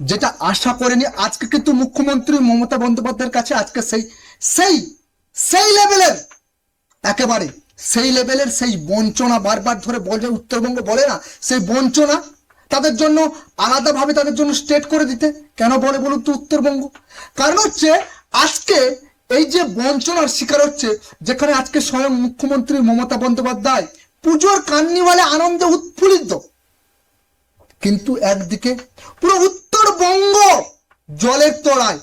যেটা আশা করেনি, আজকে কিন্তু মুখ্যমন্ত্রী মমতা বন্দ্যোপাধ্যায়ের কাছে আজকে সেই সেই সেই লেভেলের, একেবারে সেই লেভেলের সেই বঞ্চনা বারবার ধরে বলে, উত্তরবঙ্গ বলে না, সেই বঞ্চনা তাদের জন্য আলাদাভাবে তাদের জন্য স্টেট করে দিতে। কেন বলে বলুন তো উত্তরবঙ্গ? কারণ হচ্ছে আজকে এই যে বঞ্চনার শিকার হচ্ছে, যেখানে আজকে স্বয়ং মুখ্যমন্ত্রী মমতা বন্দ্যোপাধ্যায় পুজোর কান্নিওয়ালে আনন্দে উৎফুল্লিত। কিন্তু একদিকে পুরো উত্তরবঙ্গ জলের তলায়।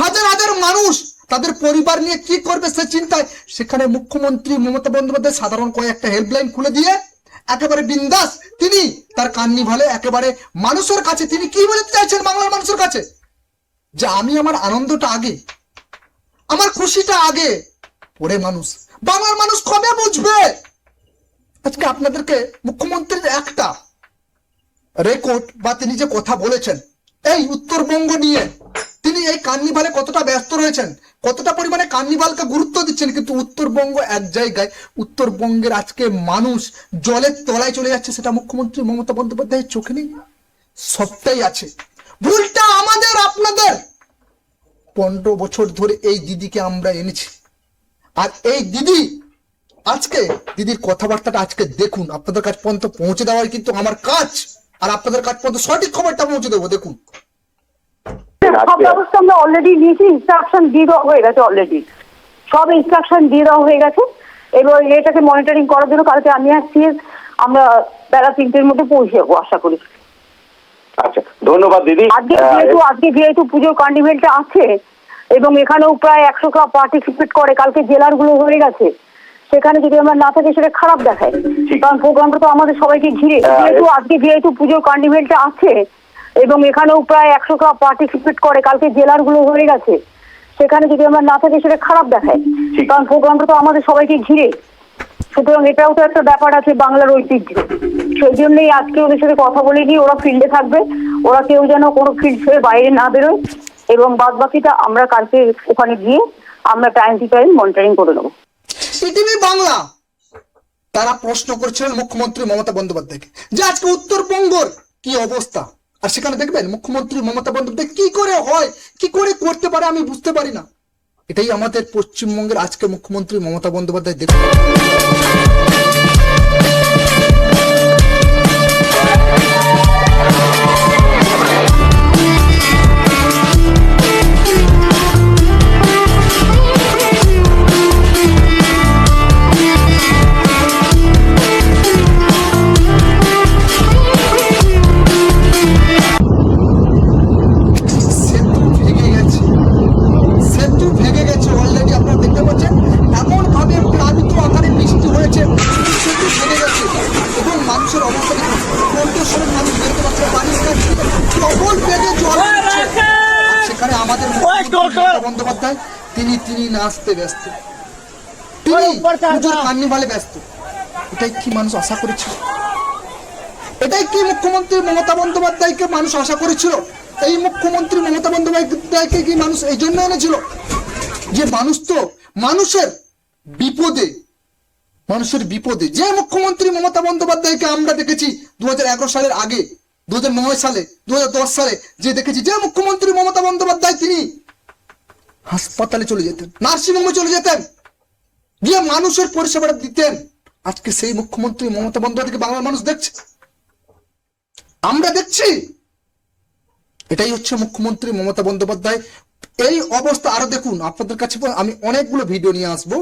হাজার হাজার মানুষ তাদের পরিবার নিয়ে কি করবে সে চিন্তায় সেখানে মুখ্যমন্ত্রী মমতা বন্দ্যোপাধ্যায় সাধারণ কয়েকটা হেল্পলাইন খুলে দিয়ে একেবারে বিন্দাস তিনি তার কান্নিভালে একেবারে মানুষের কাছে, তিনি কি বলতে চাইছেন বাংলার মানুষের কাছে? যে আমি আমার আনন্দটা আগে, আমার খুশিটা আগে পরে মানুষ, বাংলার মানুষ কবে বুঝবে? আজকে আপনাদেরকে মুখ্যমন্ত্রীর একটা রেকর্ড বা তিনি যে কথা বলেছেন, এই উত্তরবঙ্গ নিয়ে তিনি এই কার্নিভালে কতটা ব্যস্ত রয়েছেন, কতটা পরিমাণে কার্নিভালকে গুরুত্ব দিচ্ছেন, কিন্তু উত্তরবঙ্গ এক জায়গায়, উত্তরবঙ্গের আজকে মানুষ জলের তলায় চলে যাচ্ছে, সেটা মুখ্যমন্ত্রী মমতা বন্দ্যোপাধ্যায়ের চোখে নেই, সবটাই আছে। ভুলটা আমাদের, আপনাদের। পনেরো বছর ধরে এই দিদিকে আমরা এনেছি। আর এই দিদি, আজকে দিদির কথাবার্তাটা আজকে দেখুন, আপনাদের কাছ পর্যন্ত পৌঁছে দেওয়াই কিন্তু আমার কাজ। আর আপনাদের কাছ পর্যন্ত সঠিক খবরটা পৌঁছে দেবো দেখুন। সব ব্যবস্থা আমরা অলরেডি নিয়েছি ইনস্ট্রাকশন দিয়ে দেওয়া হয়ে গেছে অলরেডি সব ইনস্ট্রাকশন দিয়ে দেওয়া হয়ে গেছে। এবং এটাকে মনিটরিং করার জন্য কালকে আমি আসছি আমরা বেলা তিনটের মধ্যে পৌঁছে যাব আশা করি। আচ্ছা ধন্যবাদ দিদি। আজকে যেহেতু আজকে যেহেতু পুজোর কার্নিভেলটা আছে এবং এখানেও প্রায় একশো ক্লাব পার্টিসিপেট করে কালকে জেলারগুলো হয়ে গেছে। সেখানে যদি আমরা না থাকি সেটা খারাপ দেখায়। কারণ প্রোগ্রামটা তো আমাদের সবাইকে ঘিরে। হ্যাঁ, যেহেতু আজকে যেহেতু পুজোর কার্নিভেলটা আছে এবং এখানেও প্রায় একশো ক্লাব পার্টিসিপেট করে কালকে জেলারগুলো হয়ে গেছে সেখানে যদি আমরা না থাকি সেটা খারাপ দেখায়। কারণ প্রোগ্রামটা তো আমাদের সবাইকে ঘিরে। সুতরাং এটাও তো একটা ব্যাপার আছে বাংলার ঐতিহ্য। সেই জন্যই আজকে ওদের সাথে কথা বলে নিয়ে ওরা ফিল্ডে থাকবে। ওরা কেউ যেন কোনো ফিল্ড ছেড়ে বাইরে না বেরোয়। এবং বাদ বাকিটা আমরা কালকে ওখানে গিয়ে আমরা টাইম টু টাইম মনিটরিং করে নেব। সিটিভি বাংলা। তারা প্রশ্ন করছিলেন মুখ্যমন্ত্রী মমতা বন্দ্যোপাধ্যায়কে যে আজকে উত্তরবঙ্গর কি অবস্থা? আর সেখানে দেখবেন মুখ্যমন্ত্রী মমতা বন্দ্যোপাধ্যায় কি করে হয়, কি করে করতে পারে আমি বুঝতে পারি না। এটাই আমাদের পশ্চিমবঙ্গের আজকে মুখ্যমন্ত্রী মমতা বন্দ্যোপাধ্যায় দেখুন বন্দ্যোপাধ্যায় তিনি তিনি নাচতে ব্যস্ত। তিনি পুজোর কার্নিভালে ব্যস্ত। এটাই কি মানুষ আশা করেছিল? এটাই কি মুখ্যমন্ত্রী মমতা বন্দ্যোপাধ্যায়কে মানুষ আশা করেছিল? এই মুখ্যমন্ত্রী মমতা বন্দ্যোপাধ্যায়কে কি মানুষ এই জন্য এনেছিল? যে মানুষ তো মানুষের বিপদে মানুষের বিপদে। যে মুখ্যমন্ত্রী মমতা বন্দ্যোপাধ্যায়কে আমরা দেখেছি দু হাজার এগারো সালের আগে দু হাজার নয় সালে দু হাজার দশ সালে যে দেখেছি যে মুখ্যমন্ত্রী মমতা বন্দ্যোপাধ্যায় তিনি হাসপাতালে চলে যেতেন, নার্সিংহোমে চলে যেতেন, গিয়ে মানুষের পরিষেবাটা দিতেন। আজকে সেই মুখ্যমন্ত্রী মমতা বন্দ্যোপাধ্যায়কে বাংলার মানুষ দেখছে। আমরা দেখছি। এটাই হচ্ছে মুখ্যমন্ত্রী মমতা বন্দ্যোপাধ্যায়। এই অবস্থা, আরও দেখুন, আপনাদের কাছে আমি অনেকগুলো ভিডিও নিয়ে আসব।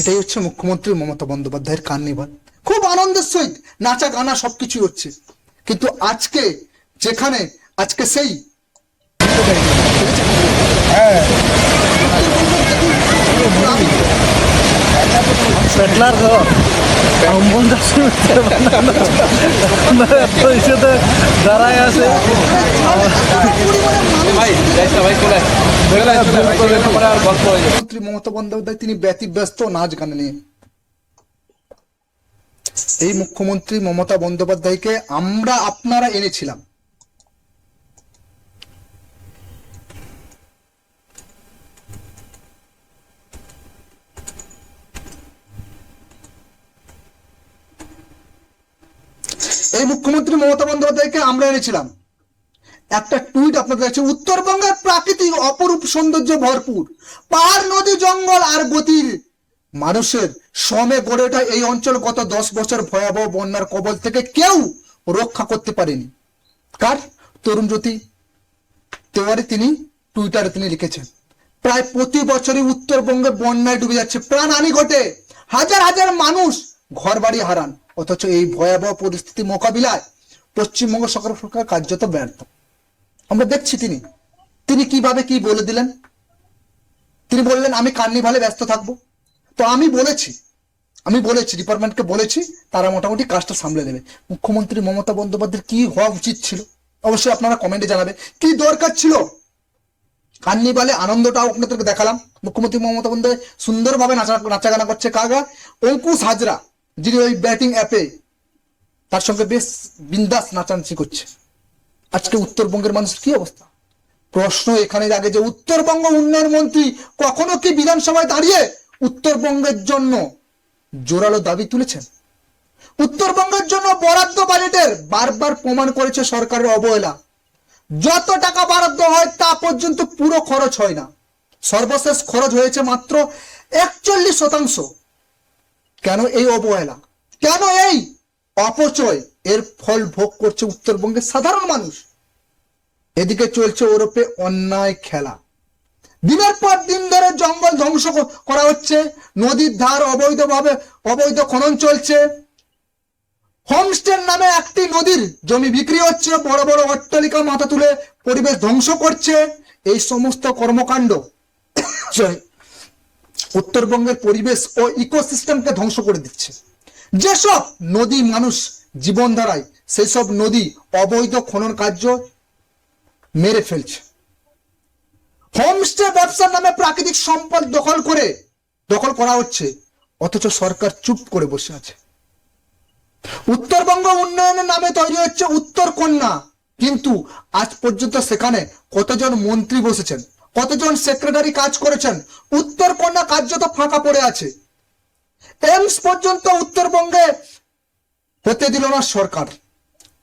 এটাই হচ্ছে মুখ্যমন্ত্রী মমতা বন্দ্যোপাধ্যায়ের কার্নিভাল। খুব আনন্দের সহিত নাচা গানা সবকিছুই হচ্ছে। কিন্তু আজকে যেখানে আজকে সেই পেটলার মনটা পরিষদে দাঁড়ায় আছে মমতা বন্দ্যোপাধ্যায়, তিনি ব্যতিব্যস্ত নাচ গান নিয়ে। এই মুখ্যমন্ত্রী মমতা বন্দ্যোপাধ্যায়কে আমরা, আপনারা এনেছিলাম এই মুখ্যমন্ত্রী মমতা বন্দ্যোপাধ্যায়কে আমরা এনেছিলাম। একটা টুইট আপনাদের কাছে, উত্তরবঙ্গের প্রাকৃতিক অপরূপ সৌন্দর্য ভরপুর। পাহাড়, নদী, জঙ্গল আর গতির মানুষের শ্রমে গড়ে ওঠা এই অঞ্চল গত দশ বছর ভয়াবহ বন্যার কবল থেকে কেউ রক্ষা করতে পারেনি। কার? তরুণ জ্যোতি। তেওয়ারি তিনি, টুইটারে তিনি লিখেছেন, প্রায় প্রতি বছরই উত্তরবঙ্গে বন্যায় ডুবে যাচ্ছে প্রাণহানি ঘটে। হাজার হাজার মানুষ ঘর বাড়ি হারান। অথচ এই ভয়াবহ পরিস্থিতি মোকাবিলায় পশ্চিমবঙ্গ সরকার সরকার কার্যত ব্যর্থ। আমরা দেখছি তিনি। তিনি কীভাবে কি বলে দিলেন? তিনি বললেন, আমি কার্নিভালে ব্যস্ত থাকব। তো আমি বলেছি আমি বলেছি, ডিপার্টমেন্টকে বলেছি, তারা মোটামুটি কাজটা সামলে নেবে। মুখ্যমন্ত্রী মমতা বন্দ্যোপাধ্যায়ের কি হওয়া উচিত ছিল? অবশ্যই আপনারা কমেন্টে জানাবে। কি দরকার ছিল? কার্নিভালে আনন্দটাও আপনাদেরকে দেখালাম। মুখ্যমন্ত্রী মমতা বন্দ্যোপাধ্যায় সুন্দরভাবে নাচা নাচাগানা করছে। কাগা অঙ্কুশ হাজরা, যিনি ওই ব্যাটিং অ্যাপে তার সঙ্গে বেশ বিন্দাস নাচানাচি করছে। আজকে উত্তরবঙ্গের মানুষের কি অবস্থা? প্রশ্ন এখানে আগে যে উত্তরবঙ্গ উন্নয়ন মন্ত্রী কখনো কি বিধানসভায় দাঁড়িয়ে উত্তরবঙ্গের জন্য জোরালো দাবি তুলেছেন? উত্তরবঙ্গের জন্য বরাদ্দ বাজেটের বারবার প্রমাণ করেছে সরকারের অবহেলা। যত টাকা বরাদ্দ হয় তা পর্যন্ত পুরো খরচ হয় না। সর্বশেষ খরচ হয়েছে মাত্র একচল্লিশ শতাংশ। কেন এই অবহেলা? কেন এই অপচয় এর ফল ভোগ করছে উত্তরবঙ্গের সাধারণ মানুষ। এদিকে চলছে ওরপে অন্যায় খেলা। দিনের পর দিন ধরে জঙ্গল ধ্বংস করা হচ্ছে। নদীর ধার অবৈধভাবে অবৈধ খনন চলছে। হোমস্টের নামে একটি নদীর জমি বিক্রি হচ্ছে। বড় বড় অট্টালিকা মাথা তুলে পরিবেশ ধ্বংস করছে। এই সমস্ত কর্মকাণ্ড উত্তরবঙ্গের পরিবেশ ও ইকোসিস্টেমকে ধ্বংস করে দিচ্ছে। যেসব নদী মানুষ জীবনধারায় সেই সব নদী অবৈধ খনন কার্য মেরে ফেলছে। হোমস্টে ব্যবসার নামে প্রাকৃতিক সম্পদ দখল করে, দখল করা হচ্ছে, অথচ সরকার চুপ করে বসে আছে। উত্তরবঙ্গ উন্নয়নের নামে তৈরি হচ্ছে উত্তর কন্যা, কিন্তু আজ পর্যন্ত সেখানে কতজন মন্ত্রী বসেছেন, কতজন সেক্রেটারি কাজ করেছেন, উত্তর কন্যা কার্যত ফাঁকা পড়ে আছে। এমস পর্যন্ত উত্তরবঙ্গে হতে দিল না সরকার।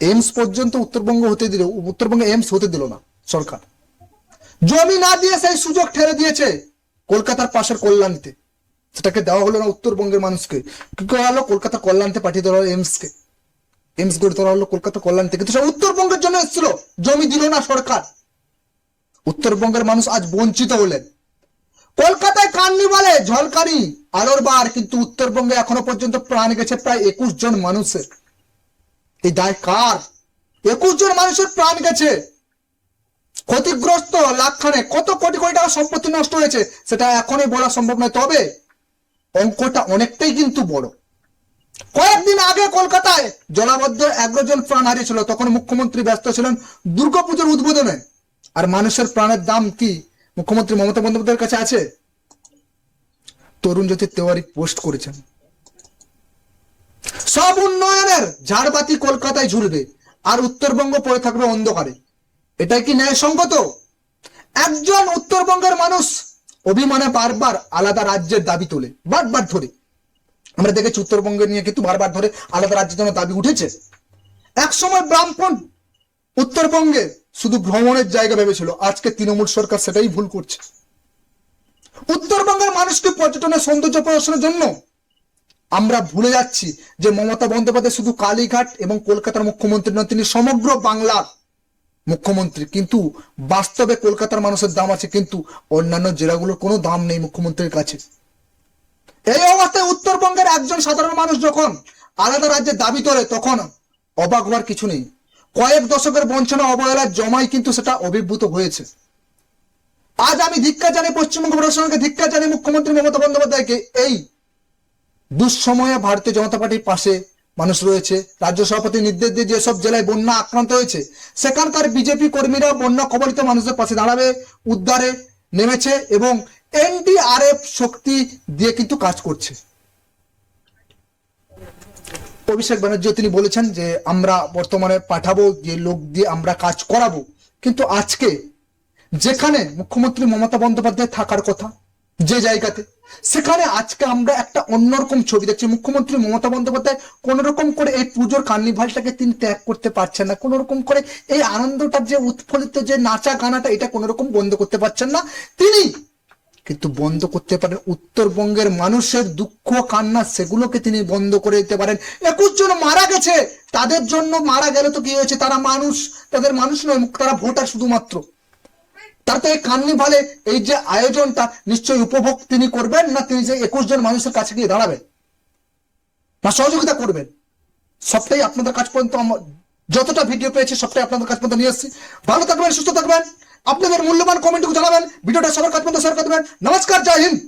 এমস পর্যন্ত উত্তরবঙ্গ হতে দিল, উত্তরবঙ্গে এমস হতে দিল না সরকার। জমি না দিয়ে সেই সুযোগ ঠেলে দিয়েছে কলকাতার পাশের কল্যাণীতে। সেটাকে দেওয়া হলো না উত্তরবঙ্গের মানুষকে। কি করা হলো কলকাতা কল্যাণতে পাঠিয়ে দেওয়া হলো এমসকে এমস গড়ে তোলা হলো কলকাতা কল্যাণীতে। কিন্তু সেটা উত্তরবঙ্গের জন্য এসেছিল। জমি দিল না সরকার। উত্তরবঙ্গের মানুষ আজ বঞ্চিত হলেন। কলকাতায় কার্নিভালে ঝলকারি, আলোর বার, কিন্তু উত্তরবঙ্গে এখনও পর্যন্ত প্রাণ গেছে প্রায় একুশ জন মানুষের। এই দায় কার? একুশ জন মানুষের প্রাণ গেছে। ক্ষতিগ্রস্ত লাখখানে কত কোটি কোটি টাকা সম্পত্তি নষ্ট হয়েছে, সেটা এখনই বলা সম্ভব নয়। তবে অঙ্কটা অনেকটাই কিন্তু বড়। কয়েকদিন আগে কলকাতায় জলাবদ্ধ এগারো জন প্রাণ হারিয়েছিল। তখন মুখ্যমন্ত্রী ব্যস্ত ছিলেন দুর্গাপুজোর উদ্বোধনে। আর মানুষের প্রাণের দাম কি? মুখ্যমন্ত্রী মমতা বন্দ্যোপাধ্যায়ের কাছে আছে? তরুণ জ্যোতি তেওয়ারি পোস্ট করেছেন। সব উন্নয়নের ঝাড়বাতি কলকাতায় ঝুলবে, আর উত্তরবঙ্গ পড়ে থাকবে অন্ধকারে। এটাই কি ন্যায়সঙ্গত? একজন উত্তরবঙ্গের মানুষ অভিমানে বারবার আলাদা রাজ্যের দাবি তোলে, বারবার ধরে। আমরা দেখেছি উত্তরবঙ্গে নিয়ে কিন্তু বারবার ধরে আলাদা রাজ্যের জন্য দাবি উঠেছে। একসময় ব্রাহ্মণ উত্তরবঙ্গে শুধু ভ্রমণের জায়গা ভেবেছিল। আজকে তৃণমূল সরকার সেটাই ভুল করছে। উত্তরবঙ্গের মানুষকে পর্যটনের সৌন্দর্য প্রদর্শনের জন্য আমরা ভুলে যাচ্ছি যে মমতা বন্দ্যোপাধ্যায় শুধু কালীঘাট এবং কলকাতার মুখ্যমন্ত্রী নন, তিনি সমগ্র বাংলার মুখ্যমন্ত্রী। কিন্তু বাস্তবে কলকাতার মানুষের দাম আছে, কিন্তু অন্যান্য জেলাগুলোর কোনো দাম নেই মুখ্যমন্ত্রীর কাছে। এই অবস্থায় উত্তরবঙ্গের একজন সাধারণ মানুষ যখন আলাদা রাজ্যে দাবি তোলে, তখন অবাক হওয়ার কিছু নেই। কয়েক দশকের বঞ্চনা অবহেলার জমাই কিন্তু সেটা অভিভূত হয়েছে। আজ আমি ধিক্কার জানি, পশ্চিমবঙ্গ প্রশাসনকে ধিক্কার জানি মুখ্যমন্ত্রী মমতা বন্দ্যোপাধ্যায়কে। এই দুঃসময়ে ভারতীয় জনতা পার্টির পাশে মানুষ রয়েছে। রাজ্য সভাপতি নির্দেশ দিয়ে যেসব জেলায় বন্যা আক্রান্ত হয়েছে, সেখানকার বিজেপি কর্মীরা বন্যা কবলিত মানুষের পাশে দাঁড়াবে, উদ্ধারে নেমেছে এবং এনডিআরএফ শক্তি দিয়ে কিন্তু কাজ করছে। অভিষেক ব্যানার্জিও তিনি বলেছেন যে, আমরা বর্তমানে পাঠাবো যে লোক দিয়ে আমরা কাজ করাবো। কিন্তু আজকে যেখানে মুখ্যমন্ত্রী মমতা বন্দ্যোপাধ্যায় থাকার কথা, যে জায়গাতে, সেখানে আজকে আমরা একটা অন্যরকম ছবি দেখছি। মুখ্যমন্ত্রী মমতা বন্দ্যোপাধ্যায় কোন রকম করে এই পুজোর কার্নিভালটাকে তিনি ত্যাগ করতে পারছেন না। কোন রকম করে এই আনন্দটার যে উৎফুল্লিত যে নাচা গানাটা এটা কোন রকম বন্ধ করতে পারছেন না। তিনি কিন্তু বন্ধ করতে পারেন। উত্তরবঙ্গের মানুষের দুঃখ, কান্না, সেগুলোকে তিনি বন্ধ করে দিতে পারেন। একুশ জন মারা গেছে। তাদের জন্য মারা গেলে তো কি হয়েছে? তারা মানুষ, তাদের মানুষ নয় তারা ভোটার শুধুমাত্র। তার তো এই কার্নিভালে এই যে আয়োজনটা নিশ্চয়ই উপভোগ তিনি করবেন না তিনি যে একুশ জন মানুষের কাছে গিয়ে দাঁড়াবেন? না, সহযোগিতা করবেন? সবটাই আপনাদের কাছ পর্যন্ত যতটা ভিডিও পেয়েছি সবটাই আপনাদের কাছ পর্যন্ত নিয়ে এসেছি। ভালো থাকবেন, সুস্থ থাকবেন। আপনাদের মূল্যবান কমেন্টগুলো জানাবেন। ভিডিওটা সবার কাছে করে দেবেন। নমস্কার জয় হিন্দ।